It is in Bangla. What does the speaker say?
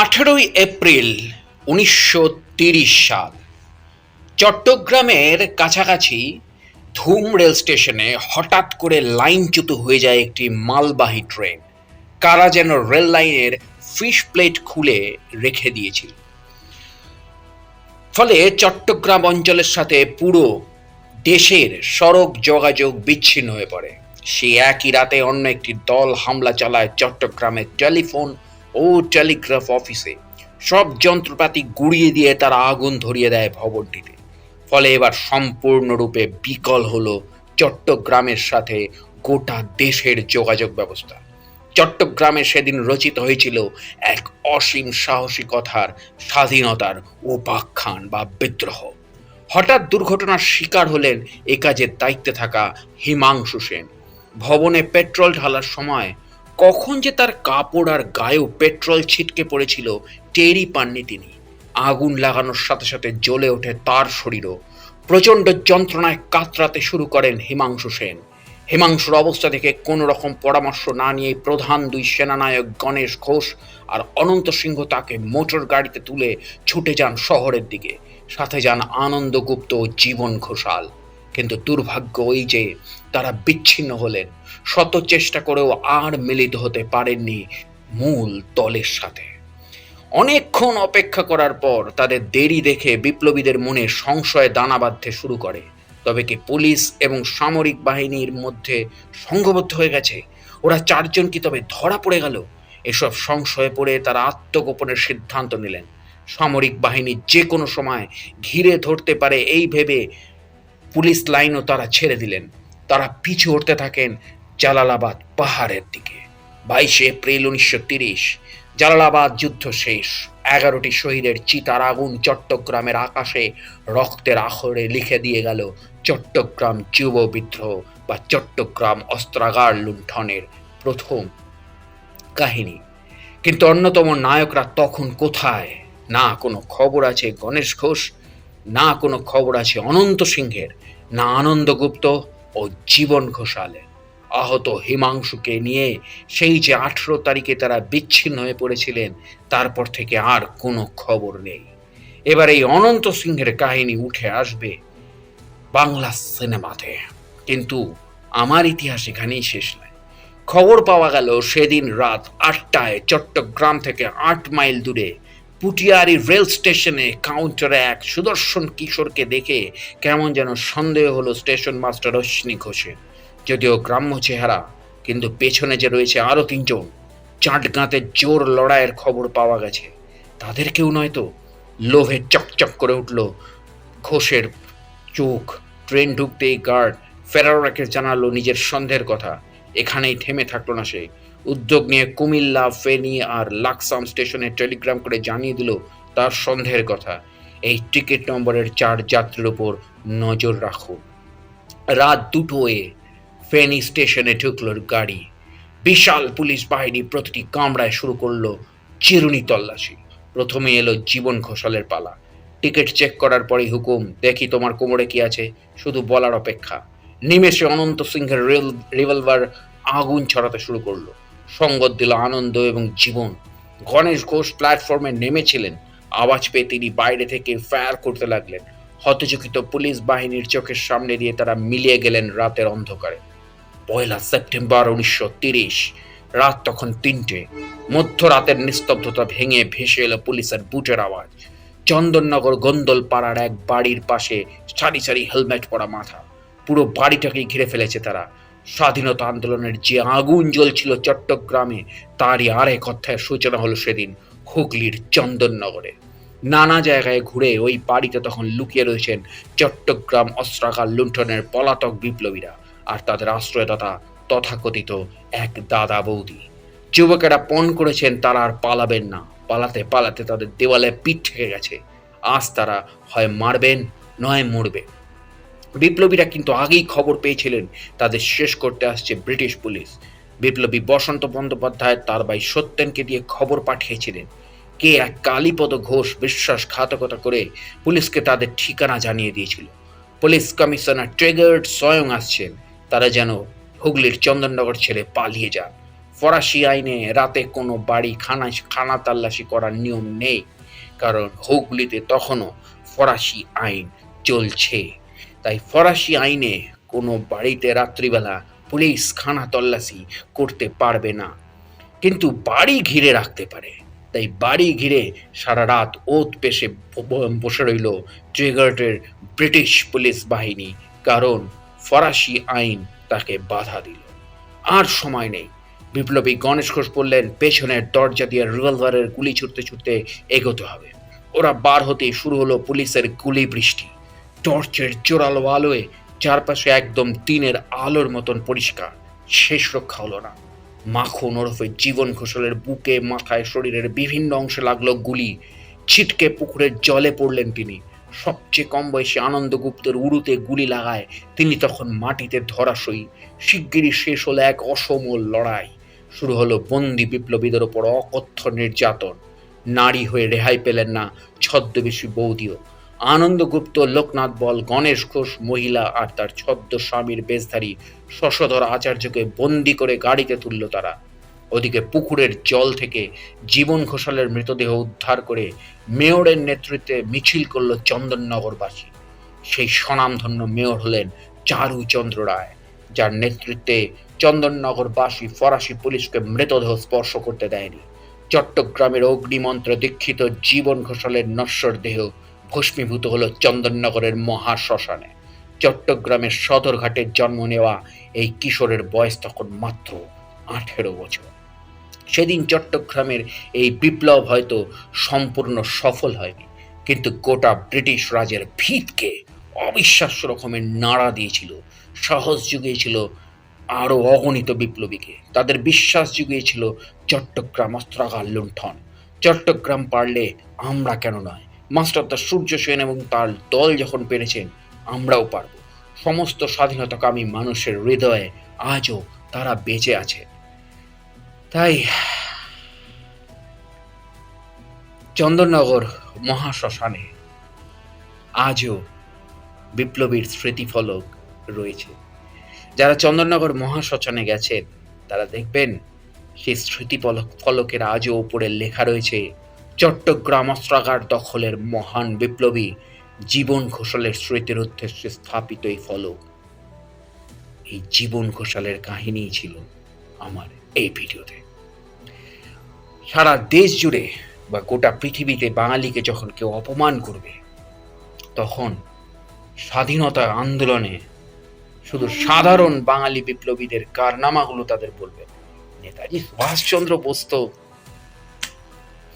আঠেরোই এপ্রিল উনিশশো সাল, চট্টগ্রামের কাছাকাছি ধুম রেল স্টেশনে হঠাৎ করে লাইনচ্যুত হয়ে যায় একটি মালবাহী ট্রেন। কারা যেন রেল লাইনের ফিশ প্লেট খুলে রেখে দিয়েছিল। ফলে চট্টগ্রাম অঞ্চলের সাথে পুরো দেশের সড়ক যোগাযোগ বিচ্ছিন্ন হয়ে পড়ে। সেই একই রাতে অন্য একটি দল হামলা চালায় চট্টগ্রামের টেলিফোন ও টেলিগ্রাফ অফিসে সব যন্ত্রপাতি গুড়িয়ে দিয়ে তারা আগুন ধরিয়ে দেয় ভবনটিতে। ফলে এবার সম্পূর্ণরূপে বিকল হলো চট্টগ্রামের সাথে গোটা দেশের যোগাযোগ ব্যবস্থা। চট্টগ্রামে সেদিন রচিত হয়েছিল এক অসীম সাহসিকতার স্বাধীনতার উপাখ্যান বা বিদ্রোহ। হঠাৎ দুর্ঘটনার শিকার হলেন এ কাজের দায়িত্বে থাকা হিমাংশু সেন। ভবনে পেট্রোল ঢালার সময় কখন যে তার কাপড় আর গায়েও পেট্রোল ছিটকে পড়েছিল, টেরই পাননি তিনি। আগুন লাগানোর সাথে সাথে জ্বলে ওঠে তার শরীরও। প্রচণ্ড যন্ত্রণায় কাতরাতে শুরু করেন হিমাংশু সেন। হিমাংশুর অবস্থা দেখে কোনো রকম পরামর্শ না নিয়ে প্রধান দুই সেনানায়ক গণেশ ঘোষ আর অনন্ত সিংহ তাকে মোটর গাড়িতে তুলে ছুটে যান শহরের দিকে। সাথে যান আনন্দগুপ্ত জীবন ঘোষাল। কিন্তু দুর্ভাগ্য ওই যে তারা বিচ্ছিন্ন হলেন। শত চেষ্টা করেও আর মিলিত হতে পারেননি মূল দলের সাথে। অনেকক্ষণ অপেক্ষা করার পর তাদের দেরি দেখে বিপ্লবীদের মনে সংশয় দানা বাঁধতে শুরু করে। তবে কি পুলিশ এবং সামরিক বাহিনীর মধ্যে সংঘবদ্ধ হয়ে গেছে? ওরা চারজন কি তবে ধরা পড়ে গেল? এসব সংশয়ে পড়ে তারা আত্মগোপনের সিদ্ধান্ত নিলেন। সামরিক বাহিনী যে কোনো সময় ঘিরে ধরতে পারে এই ভেবে পুলিশ লাইনও তারা ছেড়ে দিলেন। তারা পিছু হটতে থাকেন জালালাবাদ পাহাড়ের দিকে। বাইশে এপ্রিল উনিশশো তিরিশ, জালালাবাদ যুদ্ধ শেষ। এগারোটি শহীদের চিতার আগুন চট্টগ্রামের আকাশে রক্তের আখরে লিখে দিয়ে গেল চট্টগ্রাম যুব বিদ্রোহ বা চট্টগ্রাম অস্ত্রাগার লুণ্ঠনের প্রথম কাহিনী। কিন্তু অন্যতম নায়করা তখন কোথায়? না কোনো খবর আছে? গণেশ ঘোষ না কোনো খবর আছে অনন্ত সিংহের, না আনন্দগুপ্ত ও জীবন ঘোষালের আহত হিমাংশুকে নিয়ে সেই যে আঠেরো তারিখে তারা বিচ্ছিন্ন হয়ে পড়েছিলেন, তারপর থেকে আর কোনো খবর নেই। এবার এই অনন্ত সিংহের কাহিনী উঠে আসবে বাংলা সিনেমাতে। কিন্তু আমার ইতিহাস এখানেই শেষ নয়। খবর পাওয়া গেল সেদিন রাত আটটায় চট্টগ্রাম থেকে আট মাইল দূরে পুটিয়ারি রেল স্টেশনে কাউন্টারে এক সুদর্শন কিশোরকে দেখে কেমন যেন সন্দেহ হলো স্টেশন মাস্টার অশ্বিনী ঘোষের। যদিও গ্রাম্য চেহারা, কিন্তু পেছনে যে রয়েছে আরও তিনজন চাটগাঁতে জোর লড়াইয়ের খবর পাওয়া গেছে। তাদের কেউ নয় তো? লোভে চকচক করে উঠল ঘোষের চোখ। ট্রেন ঢুকতেই গার্ড ফেরারাকে জানালো নিজের সন্দেহের কথা। এখানেই থেমে থাকল না সে। উদ্যোগ নিয়ে কুমিল্লা, ফেনী আর লাকসাম স্টেশনে টেলিগ্রাম করে জানিয়ে দিল তার সন্দেহের কথা। এই টিকিট নম্বরের চার যাত্রীর ওপর নজর রাখুন রাত দুটোয় ফেনী স্টেশনে ঢুকলো গাড়ি। বিশাল পুলিশ বাহিনী প্রতিটি কামরায় শুরু করল চিরুনি তল্লাশি। প্রথমে এলো জীবন ঘোষালের পালা। টিকিট চেক করার পরেই হুকুম, দেখি তোমার কোমরে কি আছে, শুধু বলার অপেক্ষা। নিমেষে অনন্ত সিংহের রিভলভার আগুন ছড়াতে শুরু করল। সঙ্গত দিল আনন্দ এবং জীবন। গণেশ ঘোষ প্ল্যাটফর্মে নেমেছিলেন। আওয়াজ পেয়ে তিনি বাইরে থেকে ফায়ার করতে লাগলেন। হতচকিত পুলিশ বাহিনীর চোখের সামনে দিয়ে তারা মিলিয়ে গেলেন রাতের অন্ধকারে। পয়লা সেপ্টেম্বর উনিশশো তিরিশ, রাত তখন তিনটে। মধ্যরাতের নিস্তব্ধতা ভেঙে ভেসে এলো পুলিশের বুটের আওয়াজ। চন্দননগর গন্দল পাড়ার এক বাড়ির পাশে সারি সারি হেলমেট পরা মাথা। পুরো বাড়িটাকেই ঘিরে ফেলেছে তারা। স্বাধীনতা আন্দোলনের যে আগুন জ্বলছিল চট্টগ্রামে, তারই আরেক অধ্যায়ের সূচনা হলো সেদিন হুগলির চন্দননগরে। নানা জায়গায় ঘুরে ওই বাড়িতে তখন লুকিয়ে রয়েছেন চট্টগ্রাম অস্ত্রাকার লুণ্ঠনের পলাতক বিপ্লবীরা আর তাদের আশ্রয়দাতা তথাকথিত এক দাদা বৌদি। যুবকেরা পণ করেছেন, তারা আর পালাবেন না। পালাতে পালাতে তাদের দেওয়ালে পিঠ ঠেকে গেছে। আজ তারা হয় মারবেন, নয় মরবে বিপ্লবীরা কিন্তু আগেই খবর পেয়েছিলেন, তাদের শেষ করতে আসছে ব্রিটিশ পুলিশ। বিপ্লবী বসন্ত বন্দ্যোপাধ্যায় তার ভাই সত্যেনকে দিয়ে খবর পাঠিয়েছিলেন। কে এক কালীপদ ঘোষ বিশ্বাসঘাতকতা করে পুলিশকে তাদের ঠিকানা জানিয়ে দিয়েছিল। পুলিশ কমিশনার ট্রেগার্ড স্বয়ং আসছেন, তারা যেন হুগলির চন্দননগর ছেড়ে পালিয়ে যান। ফরাসি আইনে রাতে কোনো বাড়ি খানা খানা তাল্লাশি করার নিয়ম নেই, কারণ হুগলিতে তখনও ফরাসি আইন চলছে। তাই ফরাসি আইনে কোনো বাড়িতে রাত্রিবেলা পুলিশ খানা তল্লাশি করতে পারবে না। কিন্তু বাড়ি ঘিরে রাখতে পারে। তাই বাড়ি ঘিরে সারা রাত ওত পেশে বসে রইল ট্রিগার্টের ব্রিটিশ পুলিশ বাহিনী, কারণ ফরাসি আইন তাকে বাধা দিল। আর সময় নেই। বিপ্লবী গণেশ ঘোষ বললেন, পেছনের দরজা দিয়ে রিভলভারের গুলি ছুটতে ছুটতে এগোতে হবে। ওরা বার হতে শুরু হলো পুলিশের গুলি বৃষ্টি টর্চের জোরালো আলোয় চারপাশে একদম দিনের আলোর মতন পরিষ্কার। শেষ রক্ষা হলো না। মাখন ওরফে জীবন ঘোষালের বুকে, মাথায়, শরীরের বিভিন্ন অংশে লাগল গুলি। ছিটকে পুকুরের জলে পড়লেন তিনি। সবচেয়ে কম বয়সী আনন্দগুপ্তের উড়ুতে গুলি লাগায়, তিনি তখন মাটিতে ধরাশয়ী। শিগগিরই শেষ হলো এক অসমল লড়াই। শুরু হলো বন্দি বিপ্লবীদের ওপর অকথ্য নির্যাতন। নারী হয়ে রেহাই পেলেন না ছদ্মবেশী বৌদিও। আনন্দগুপ্ত লোকনাথ বল, গণেশ ঘোষ মহিলা আর তার ছদ্ম স্বামীর বেশধারী শশধর আচার্যকে বন্দি করে গাড়িতে তুলল তারা। ওদিকে পুকুরের জল থেকে জীবন ঘোষালের মৃতদেহ উদ্ধার করে মেয়রের নেতৃত্বে মিছিল করল চন্দননগরবাসী। সেই স্বনামধন্য মেয়র হলেন চারুচন্দ্র রায়, যার নেতৃত্বে চন্দননগরবাসী ফরাসি পুলিশকে মৃতদেহ স্পর্শ করতে দেয়নি। চট্টগ্রামের অগ্নিমন্ত্র দীক্ষিত জীবন ঘোষালের নশ্বর দেহ ভস্মীভূত হলো চন্দননগরের মহা শ্মশানে চট্টগ্রামের সদরঘাটে জন্ম নেওয়া এই কিশোরের বয়স তখন মাত্র আঠেরো বছর। সেদিন চট্টগ্রামের এই বিপ্লব হয়তো সম্পূর্ণ সফল হয়নি, কিন্তু গোটা ব্রিটিশ রাজের ভিতকে অবিশ্বাস্য রকমের নাড়া দিয়েছিল। সাহস জুগিয়েছিল আরও অগণিত বিপ্লবীকে। তাদের বিশ্বাস জুগিয়েছিল চট্টগ্রাম অস্ত্রাগার লুণ্ঠন। চট্টগ্রাম পারলে আমরা কেন নয়? মাস্টারদা সূর্য সেন এবং তার দল যখন পেরেছেন আমরাও পারব। সমস্ত স্বাধীনতাকামী মানুষের হৃদয়ে আজও তারা বেঁচে আছে। তাই চন্দননগর মহাশ্মশানে আজও বিপ্লবীর স্মৃতিফলক রয়েছে। যারা চন্দননগর মহাশ্মশানে গেছেন, তারা দেখবেন সেই স্মৃতিফলক ফলকের আজও উপরে লেখা রয়েছে চট্টগ্রাম অস্ত্রাগার দখলের মহান বিপ্লবী জীবন ঘোষালের স্মৃতির উদ্দেশ্যে স্থাপিত এই ফলক। এই জীবন ঘোষালের কাহিনী ছিল আমার এই ভিডিওতে। সারা দেশ জুড়ে বা গোটা পৃথিবীতে বাঙালিকে যখন কেউ অপমান করবে, তখন স্বাধীনতা আন্দোলনে শুধু সাধারণ বাঙালি বিপ্লবীদের কারনামাগুলো তাদের বলবে। নেতাজি সুভাষচন্দ্র বোস